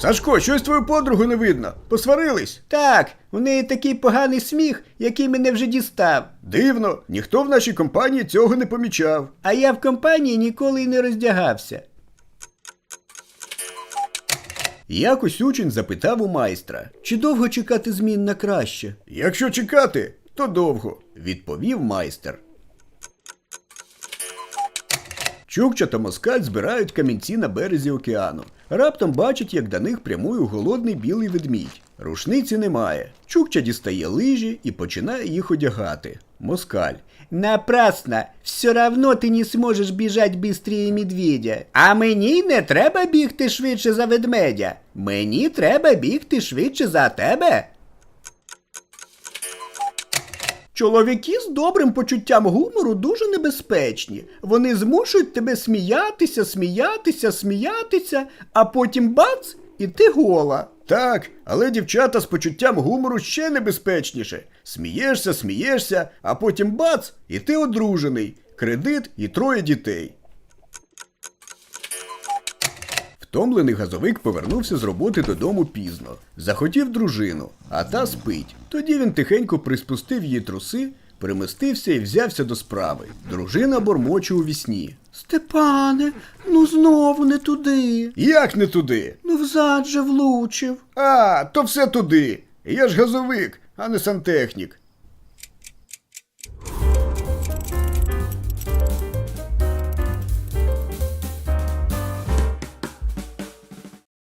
Сашко, щось твою подругу не видно. Посварились? Так, у неї такий поганий сміх, який мене вже дістав. Дивно, ніхто в нашій компанії цього не помічав. А я в компанії ніколи й не роздягався. Якось учень запитав у майстра. Чи довго чекати змін на краще? Якщо чекати, то довго, відповів майстер. Чукча та москаль збирають камінці на березі океану. Раптом бачать, як до них прямує голодний білий ведмідь. Рушниці немає. Чукча дістає лижі і починає їх одягати. Москаль. Напрасно, все равно ти не зможеш біжать быстрее медведя. А мені не треба бігти швидше за ведмедя. Мені треба бігти швидше за тебе. Чоловіки з добрим почуттям гумору дуже небезпечні. Вони змушують тебе сміятися, сміятися, сміятися, а потім бац, і ти гола. Так, але дівчата з почуттям гумору ще небезпечніше. Смієшся, смієшся, а потім бац, і ти одружений. Кредит і троє дітей. Втомлений газовик повернувся з роботи додому пізно. Захотів дружину, а та спить. Тоді він тихенько приспустив її труси, примостився і взявся до справи. Дружина бормоче у вісні. Степане, ну знову не туди. Як не туди? Ну взад же влучив. А, то все туди. Я ж газовик, а не сантехнік.